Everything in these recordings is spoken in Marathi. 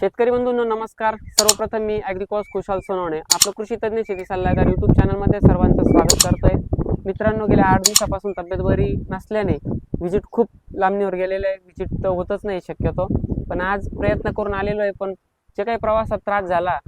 शेतकरी बंधूंनो नमस्कार. सर्वप्रथम मी ॲग्रिकॉस कुशाल सोनवणे. आपलं कृषी तज्ज्ञ शेती सल्लागार युट्यूब चॅनलमध्ये सर्वांचं स्वागत करतोय. मित्रांनो गेल्या आठ दिवसापासून तब्येत बरी नसल्याने विजिट खूप लांबणीवर गेलेलं आहे. विजिट तर होतच नाही शक्यतो. पण आज प्रयत्न करून आलेलो आहे पण जे काही प्रवासात त्रास झाला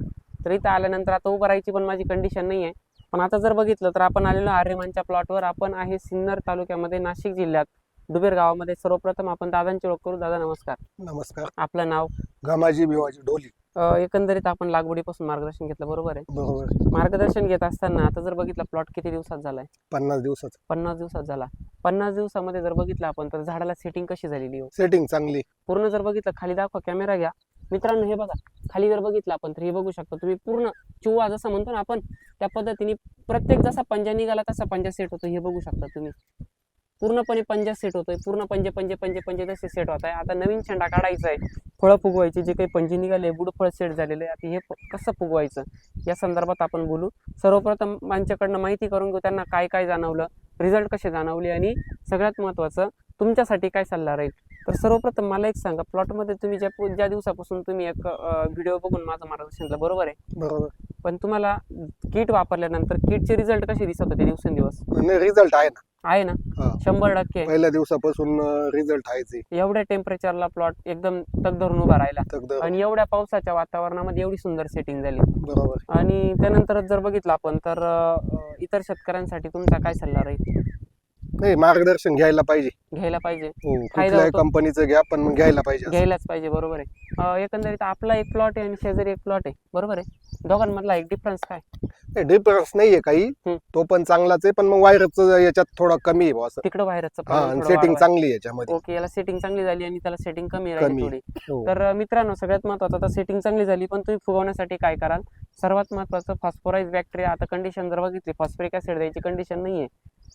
तर इथं आल्यानंतर आता उभं राहायची पण माझी कंडिशन नाही आहे पण आता जर बघितलं तर आपण आलेलो आर्यमानच्या प्लॉटवर आपण आहे सिन्नर तालुक्यामध्ये नाशिक जिल्ह्यात. डुबेर गावामध्ये सर्वप्रथम आपण दादांची ओळख करू. दादा नमस्कार. नमस्कार. आपलं नाव? घामाजी भिवाजी डोली अ, एकंदरीत आपण लागवडीपासून मार्गदर्शन घेतलं बरोबर आहे? बरोबर. मार्गदर्शन घेत असताना आता जर बघितलं प्लॉट किती दिवसात झालाय? पन्नास दिवसाचं पन्नास दिवसात झाला. पन्नास दिवसामध्ये जर बघितलं आपण तर झाडाला सेटिंग कशी झालेली हो? सेटिंग चांगली. पूर्ण जर बघितलं खाली दाखवा कॅमेरा घ्या. मित्रांनो हे बघा. खाली जर बघितलं आपण तर हे बघू शकता तुम्ही पूर्ण चुवा जसं म्हणतो ना आपण त्या पद्धतीने प्रत्येक जसा पंजा निघाला तसा पंजा सेट होतो हे बघू शकता तुम्ही. पूर्णपणे पंजा सेट होतोय. पूर्ण पंजे पंजे पंजे पंजे तसे सेट होत आहे आता नवीन शेंडा काढायचा आहे फळं फुगवायची जे काही पंजे निघाले बुड फळ सेट झालेले आहे आता हे कसं फुगवायचं? या संदर्भात आपण बोलू. सर्वप्रथम माझ्याकडनं माहिती करून घेऊ त्यांना काय काय जाणवलं रिझल्ट कसे जाणवले आणि सगळ्यात महत्त्वाचं तुमच्यासाठी काय सल्ला राहील? तर सर्वप्रथम मला एक सांगा प्लॉटमध्ये तुम्ही ज्या ज्या दिवसापासून तुम्ही एक व्हिडिओ बघून माझं मार्गदर्शन केलं बरोबर आहे? बरोबर. पण तुम्हाला किट वापरल्यानंतर किटचे रिझल्ट कसे दिसत होते दिवसेंदिवस? रिझल्ट आहे ना. आहे ना? हा. शंभर टक्के. पहिल्या दिवसापासून रिझल्ट आहे. एवढ्या टेम्परेचरला प्लॉट एकदम तग धरून उभा राहिला. आणि एवढ्या पावसाच्या वातावरणामध्ये एवढी सुंदर सेटिंग झाली. बरोबर. आणि त्यानंतर जर बघितलं आपण तर अं, इतर शेतकऱ्यांसाठी तुमचा काय सल्ला राहील? नाही मार्गदर्शन घ्यायला पाहिजे. घ्यायला पाहिजे. हो, फायदा कुठल्याही होतो. कंपनीचं घ्या पण मग घ्यायला पाहिजे घ्यायलाच पाहिजे बरोबर आहे. अं, एकंदरीत आपला एक प्लॉट आहे आणि शेजारी एक प्लॉट आहे बरोबर आहे? दोघांमधला एक डिफरन्स काय? डिफरन्स नाहीये काही. हम्म. तो पण चांगलाच आहे पण मग वायरच याच्यात थोडा कमी आहे बुवा असं. तिकडं हा थोडं सेटिंग. चांगली आहे याच्यामध्ये. ओके याला सेटिंग चांगली झाली आणि त्याला सेटिंग कमी राहिली कमी. थोडी. हो. तर अं, मित्रांनो सगळ्यात महत्वाचं आता सेटिंग चांगली झाली पण तुम्ही फुगवण्यासाठी काय कराल? सर्वात महत्वाचं फॉस्फोराईज बॅक्टेरिया आता कंडिशन जर बघितली फॉस्फरिक ऍसिड द्यायची कंडिशन नाहीये.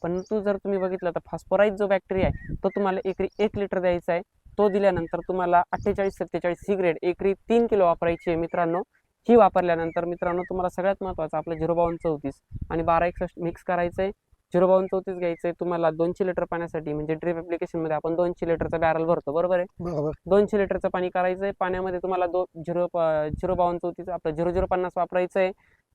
परंतु जर तुम्ही बघितलं तर फॉस्फोराईज जो बॅक्टेरिया आहे तो तुम्हाला एकरी एक लिटर द्यायचा आहे. तो दिल्यानंतर तुम्हाला अठ्ठेचाळीस सत्तेचाळीस सी ग्रेड एकरी तीन किलो वापरायची आहे मित्रांनो. ही वापरल्यानंतर मित्रांनो तुम्हाला सगळ्यात महत्वाचं आपलं झिरो बावन्न चौतीस आणि बारा एकसष्ट मिक्स करायचं आहे. झिरो बावन्न चौतीस घ्यायचं आहे तुम्हाला दोनशे लिटर पाण्यासाठी म्हणजे ड्रिपमध्ये आपण दोनशे लिटरचा बॅरल भरतो बरोबर आहे? दोनशे लिटरचं पाणी करायचं आहे. पाण्यामध्ये तुम्हाला दो झिरो झिरो बावन्न चौतीस आपलं झिरो झिरो पन्नास वापरायचं आहे.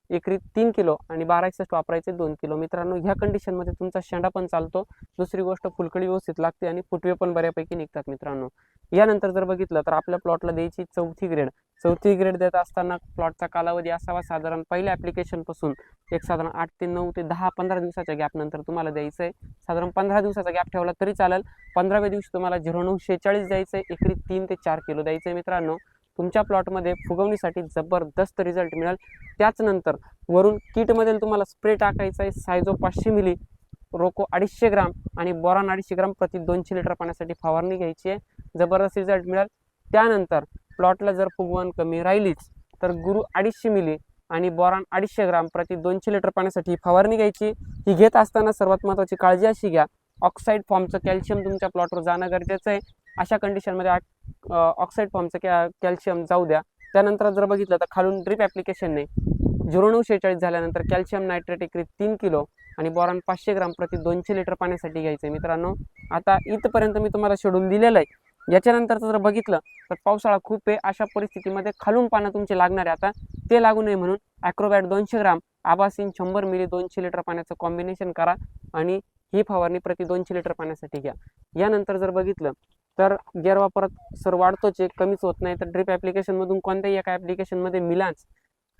एकरी तीन किलो आणि बारा एकसष्ट वापरायचे दोन किलो. मित्रांनो ह्या कंडिशनमध्ये तुमचा शेंडा पण चालतो. दुसरी गोष्ट फुलकडी व्यवस्थित लागते आणि फुटवे पण बऱ्यापैकी निघतात मित्रांनो. यानंतर जर बघितलं तर आपल्या प्लॉटला द्यायची चौथी ग्रेड चौथी ग्रेड देत असताना प्लॉटचा कालावधी असावा साधारण पहिल्या ॲप्लिकेशनपासून एक साधारण आठ ते नऊ ते दहा पंधरा दिवसाच्या गॅप नंतर तुम्हाला द्यायचं आहे. साधारण पंधरा दिवसाचा गॅप ठेवला तरी चालेल. पंधराव्या दिवशी तुम्हाला झिरो नऊ शेहेचाळीस द्यायचं आहे. एकरी तीन ते चार किलो द्यायचं आहे मित्रांनो. तुमच्या प्लॉटमध्ये फुगवणीसाठी जबरदस्त रिझल्ट मिळेल. त्याचनंतर वरून किटमध्ये तुम्हाला स्प्रे टाकायचा आहे. सायझो पाचशे मिली रोको अडीचशे ग्राम आणि बोरॉन अडीचशे ग्राम प्रति दोनशे लिटर पाण्यासाठी फवारणी घ्यायची आहे. जबरदस्त रिझल्ट मिळेल. त्यानंतर प्लॉटला जर फुगवण कमी राहिलीच तर गुरु अडीचशे मिली आणि बोरॉन अडीचशे ग्राम प्रति दोनशे लिटर पाण्यासाठी फवारणी घ्यायची. ही घेत असताना सर्वात महत्त्वाची काळजी अशी घ्या. ऑक्साईड फॉर्मचं कॅल्शियम तुमच्या प्लॉटवर जाणं गरजेचं आहे. अशा कंडिशनमध्ये ऑक्साईड फॉर्मचं कॅ कॅल्शियम जाऊ द्या. त्यानंतर जर बघितलं तर खालून ड्रिप ॲप्लिकेशनने झिरो नऊ शेहेचाळीस झाल्यानंतर कॅल्शियम नायट्रेट एकरी तीन किलो आणि बॉरॉन पाचशे ग्राम प्रति दोनशे लिटर पाण्यासाठी घ्यायचं. आहे मित्रांनो आता इथपर्यंत मी तुम्हाला शेड्यूल दिलेलं आहे याच्यानंतरचं जर बघितलं तर पावसाळा खूप आहे. अशा परिस्थितीमध्ये खालून पानं तुमचे लागणार आहे. आता ते लागू नये म्हणून ॲक्रोबॅट दोनशे ग्राम आबासीन शंभर मिली दोनशे लिटर पाण्याचं कॉम्बिनेशन करा आणि ही फवारणी प्रति दोनशे लिटर पाण्यासाठी घ्या. यानंतर जर बघितलं तर गेअर वापरात सर वाढतोच आहे कमीच होत नाही. तर ड्रिप ॲप्लिकेशनमधून कोणत्याही एका ॲप्लिकेशनमध्ये मिलाच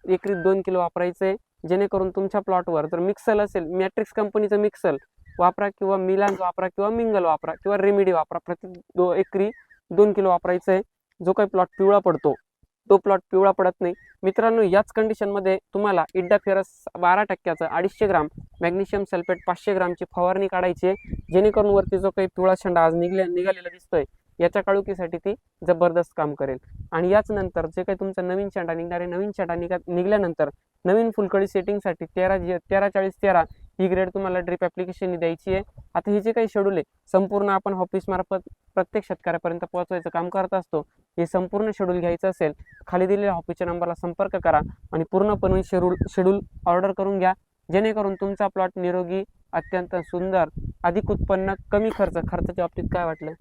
एकरी दोन किलो वापरायचं आहे जेणेकरून तुमच्या प्लॉटवर जर मिक्सल असेल मॅट्रिक्स कंपनीचं मिक्सल वापरा किंवा मिलान्स वापरा किंवा मिंगल वापरा किंवा रेमिडी वापरा. प्रति दो एकरी दोन किलो वापरायचं आहे जो काही प्लॉट पिवळा पडतो तो प्लॉट पिवळा पडत नाही. मित्रांनो याच कंडिशनमध्ये तुम्हाला इड्डा फेरस बारा टक्क्याचं अडीचशे ग्राम मॅग्नेशियम सल्फेट पाचशे ग्रामची फवारणी काढायची आहे. जेणेकरून वरती जो काही पिवळा शेंडा आज निघल्या निघालेला दिसतोय याच्या काळुकीसाठी ती जबरदस्त काम करेल. आणि याच नंतर जे काही तुमचा नवीन शेंडा निघणार आहे नवीन शेंडा निघा निघाल्यानंतर नवीन फुलकडी सेटिंगसाठी तेरा जे तेरा चाळीस तेरा ही ग्रेड तुम्हाला ड्रिप ॲप्लिकेशन द्यायची आहे. आता हे जे काही शेड्यूल आहे संपूर्ण आपण ऑफिसमार्फत प्रत्येक शेतकऱ्यापर्यंत पोहोचवायचं काम करत असतो हे संपूर्ण शेड्यूल घ्यायचं असेल खाली दिलेल्या ऑफिसच्या नंबरला संपर्क करा आणि पूर्णपणे शेड्यूल शेड्यूल ऑर्डर करून घ्या. जेणेकरून तुमचा प्लॉट निरोगी अत्यंत सुंदर अधिक उत्पन्न कमी खर्च खर्चाच्या बाबतीत काय वाटलं?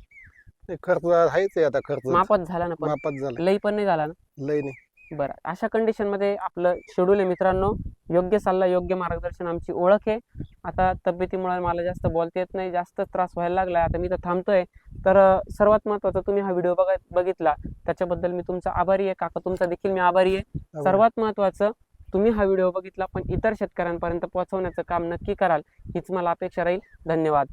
खर्च आहेच आहे आता खर्च. मापात झाला ना पण. मापात झाला. लई पण नाही झाला ना? लय नाही. बरं अशा कंडिशनमध्ये आपलं शेड्यूल आहे मित्रांनो. योग्य सल्ला योग्य मार्गदर्शन आमची ओळख आहे. आता तब्येतीमुळे मला जास्त बोलता येत नाही जास्त त्रास व्हायला लागलाय. आता मी तर थांबतोय. तर अं, सर्वात महत्वाचं तुम्ही हा व्हिडिओ बघा बघितला. त्याच्याबद्दल मी तुमचा आभारी आहे. काका तुमचा देखील मी आभारी आहे. सर्वात महत्वाचं तुम्ही हा व्हिडिओ बघितला पण इतर शेतकऱ्यांपर्यंत पोहोचवण्याचं काम नक्की कराल. हीच मला अपेक्षा राहील. धन्यवाद.